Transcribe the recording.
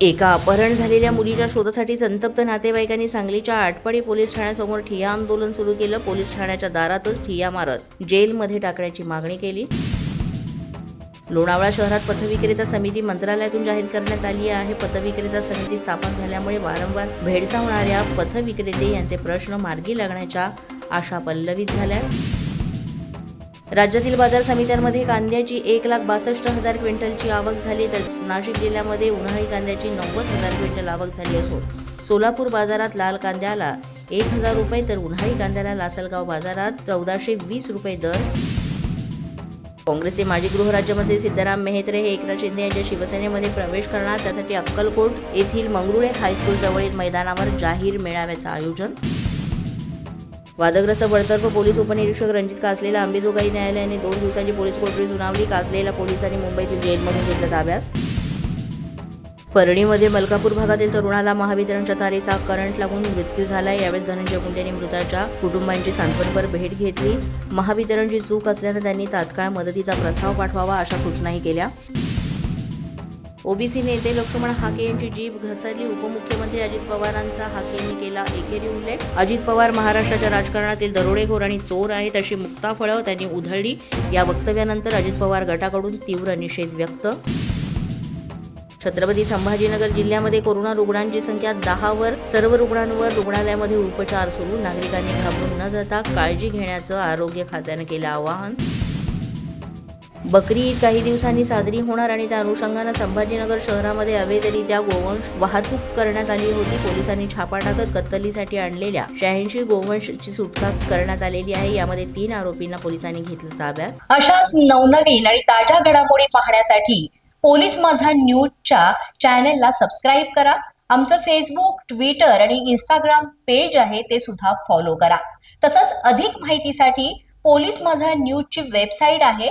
एका अपहरण झालेल्या मुलीच्या शोधासाठी संतप्त नातेवाईकांनी सांगलीच्या आटपाडी पोलीस ठाण्यासमोर ठिय्या आंदोलन सुरू केलं. पोलीस ठाण्याच्या दारातच ठिय्या मारत जेलमध्ये टाकण्याची मागणी केली. लोणावळा शहरात पथविक्रेता समिती मंत्रालयातून जाहीर करण्यात आली आहे. पथविक्रेता समिती स्थापन झाल्यामुळे वारंवार भेडसावणाऱ्या पथविक्रेते यांचे प्रश्न मार्गी लागण्याच्या आशा पल्लवित झाल्या. राज्यातील बाजार समित्यांमध्ये कांद्याची एक लाख बासष्ट हजार क्विंटलची आवक झाली तर नाशिक जिल्ह्यामध्ये उन्हाळी कांद्याची नव्वद हजार क्विंटल आवक झाली असून सोलापूर बाजारात लाल कांद्याला एक हजार रुपये तर उन्हाळी कांद्याला लासलगाव बाजारात चौदाशे वीस रुपये दर. काँग्रेसचे माजी गृहराज्यमंत्री सिद्धाराम मेहत्रे हे एकनाथ शिंदे यांच्या शिवसेनेमध्ये प्रवेश करणार त्यासाठी अक्कलकोट येथील मंगरुळे हायस्कूल जवळील मैदानावर जाहीर मेळाव्याचं आयोजन. वादग्रस्त बडतर्फ पोलीस उपनिरीक्षक रणजित कासलेला अंबेजोगाई न्यायालयाने दोन दिवसांची पोलीस कोठडी सुनावली. कासलेला पोलिसांनी मुंबईतील जेलमधून घेतलं ताब्यात. परळीमध्ये मलकापूर भागातील तरुणाला महावितरणच्या तारेचा करंट लागून मृत्यू झाला. यावेळेस धनंजय मुंडेंनी मृताच्या कुटुंबांची सांत्वनपर भेट घेतली. महावितरणची चूक असल्यानं त्यांनी तात्काळ मदतीचा प्रस्ताव पाठवावा अशा सूचनाही केल्या. ओबीसी नेते लक्ष्मण हाके यांची जीभ घसरली. उपमुख्यमंत्री अजित पवारांचा हाके यांनी केला एकेरी उल्लेख. अजित पवार महाराष्ट्राच्या राजकारणातील दरोडेखोर आणि चोर आहेत अशी मुक्ताफळं त्यांनी उधळली. या वक्तव्यानंतर अजित पवार गटाकडून तीव्र निषेध व्यक्त. छत्रपती संभाजीनगर जिल्ह्यामध्ये कोरोना रुग्णांची संख्या दहावर सर्व रुग्णांवर रुग्णालयामध्ये उपचार सुरू. नागरिकांनी घाबरून न जाता काळजी घेण्याचं आरोग्य खात्यानं केलं आवाहन. बकरी ईद काही दिवसांनी साजरी होणार आणि त्या अनुषंगानं संभाजीनगर शहरामध्ये अवैधरित्या गोवंश वाहतूक करण्यात आली होती. पोलिसांनी छापा टाकत कत्तलीसाठी आणलेल्या शहाऐंशी गोवंशची सुटका करण्यात आलेली आहे. यामध्ये तीन आरोपींना पोलिसांनी घेतलं ताब्यात. अशाच नवनवीन आणि ताज्या घडामोडी पाहण्यासाठी पोलीस माझा न्यूजच्या चॅनेलला सबस्क्राईब करा. आमचं फेसबुक ट्विटर आणि इंस्टाग्राम पेज आहे ते सुद्धा फॉलो करा. तसंच अधिक माहितीसाठी पोलीस माझा न्यूजची वेबसाईट आहे.